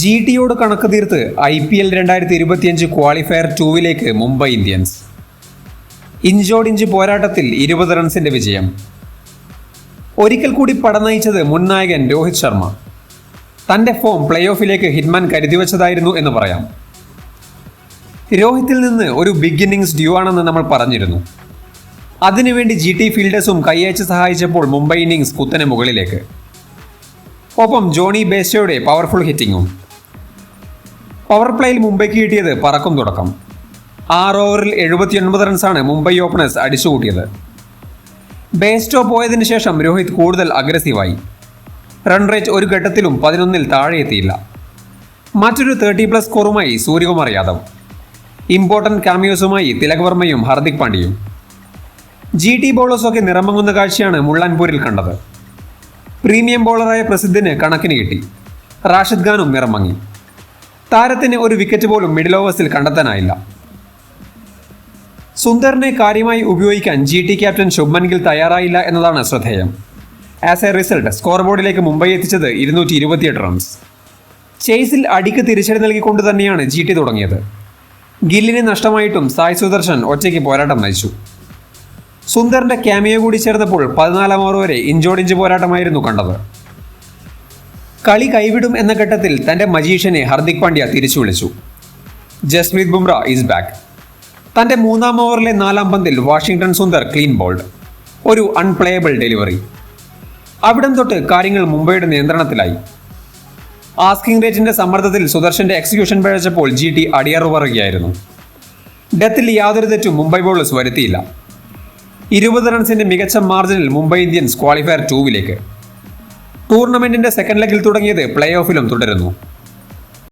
G ടിയോട് കണക്ക് തീർത്ത് I P L രണ്ടായിരത്തി ഇരുപത്തിയഞ്ച് ക്വാളിഫയർ ടൂവിലേക്ക് മുംബൈ ഇന്ത്യൻസ്. ഇഞ്ചോടിഞ്ച് പോരാട്ടത്തിൽ ഇരുപത് റൺസിന്റെ വിജയം. ഒരിക്കൽ കൂടി പടനയിച്ചത് മുൻ നായകൻ രോഹിത് ശർമ്മ. തന്റെ ഫോം പ്ലേ ഓഫിലേക്ക് ഹിറ്റ്മാൻ കരുതിവച്ചതായിരുന്നു എന്ന് പറയാം. രോഹിത്തിൽ നിന്ന് ഒരു ബിഗ് ഇന്നിങ്സ് ഡ്യൂ ആണെന്ന് നമ്മൾ പറഞ്ഞിരുന്നു. അതിനുവേണ്ടി ജി ടി ഫീൽഡേഴ്സും കൈയച്ച് സഹായിച്ചപ്പോൾ മുംബൈ ഇന്നിങ്സ് കുത്തനെ മുകളിലേക്ക്. ഒപ്പം ജോണി ബേസ്റ്റോയുടെ പവർഫുൾ ഹിറ്റിങ്ങും പവർ പ്ലേയിൽ മുംബൈക്ക് കിട്ടിയത് പറക്കും തുടക്കം. ആറ് ഓവറിൽ എഴുപത്തിയൊൻപത് റൺസാണ് മുംബൈ ഓപ്പണേഴ്സ് അടിച്ചുകൂട്ടിയത്. ബേസ്റ്റോ പോയതിനു ശേഷം രോഹിത് കൂടുതൽ അഗ്രസീവായി റൺ റേറ്റ് ഒരു ഘട്ടത്തിലും പതിനൊന്നിൽ താഴെ എത്തിയില്ല മറ്റൊരു തേർട്ടി പ്ലസ് സ്കോറുമായി സൂര്യകുമാർ യാദവ്. ഇമ്പോർട്ടന്റ് കാമിയോസുമായി തിലക് വർമ്മയും ഹാർദിക് പാണ്ഡ്യയും. ജി ടി ബോളേഴ്സൊക്കെ നിറമങ്ങുന്ന കാഴ്ചയാണ് മുള്ളൻപൂരിൽ കണ്ടത്. പ്രീമിയം ബോളറായ പ്രസിദ്ധിന് കണക്കിന് കിട്ടി. റാഷിദ് ഖാനും നിറമങ്ങി. താരത്തിന് ഒരു വിക്കറ്റ് പോലും മിഡിൽ ഓവേഴ്സിൽ കണ്ടെത്താനായില്ല. സുന്ദറിനെ കാര്യമായി ഉപയോഗിക്കാൻ G T captain Shubman Gill തയ്യാറായില്ല എന്നതാണ് ശ്രദ്ധേയം. ആസ് എ റിസൾട്ട് സ്കോർ ബോർഡിലേക്ക് മുംബൈ എത്തിച്ചത് ഇരുന്നൂറ്റി ഇരുപത്തിയെട്ട് റൺസ് ചേസിൽ അടിക്ക് തിരിച്ചടി നൽകിക്കൊണ്ട് തന്നെയാണ് ജി ടി തുടങ്ങിയത്. ഗില്ലിനെ നഷ്ടമായിട്ടും സായ് സുദർശൻ ഒറ്റയ്ക്ക് പോരാട്ടം നയിച്ചു. സുന്ദറിന്റെ ക്യാമിയോ കൂടി ചേർന്നപ്പോൾ പതിനാലാം ഓവർ വരെ ഇഞ്ചോടിഞ്ച് പോരാട്ടമായിരുന്നു കണ്ടത്. കളി കൈവിടും എന്ന ഘട്ടത്തിൽ തന്റെ മജീഷ്യനെ ഹർദിക് പാണ്ഡ്യ തിരിച്ചു വിളിച്ചു. ജസ്പ്രീത് ബുംറ ഈസ് ബാക്ക് തന്റെ മൂന്നാം ഓവറിലെ നാലാം പന്തിൽ വാഷിംഗ്ടൺ സുന്ദർ ക്ലീൻ ബോൾഡ് ഒരു അൺപ്ലേയബിൾ ഡെലിവറി അവിടം തൊട്ട് കാര്യങ്ങൾ മുംബൈയുടെ നിയന്ത്രണത്തിലായി. ആസ്കിംഗ് റേറ്റിന്റെ സമ്മർദ്ദത്തിൽ സുദർശന്റെ എക്സിക്യൂഷൻ പിഴച്ചപ്പോൾ ജി ടി അടിയറുപറുകയായിരുന്നു ഡെത്തിൽ യാതൊരു തെറ്റും മുംബൈ ബോളേഴ്സ് വരുത്തിയില്ല. ഇരുപത് റൺസിന്റെ മികച്ച മാർജിനിൽ മുംബൈ ഇന്ത്യൻസ് ക്വാളിഫയർ ടൂവിലേക്ക് ടൂർണമെന്റിന്റെ സെക്കൻഡ് ലെഗിൽ തുടങ്ങിയത് പ്ലേ ഓഫിലും തുടരുന്നു.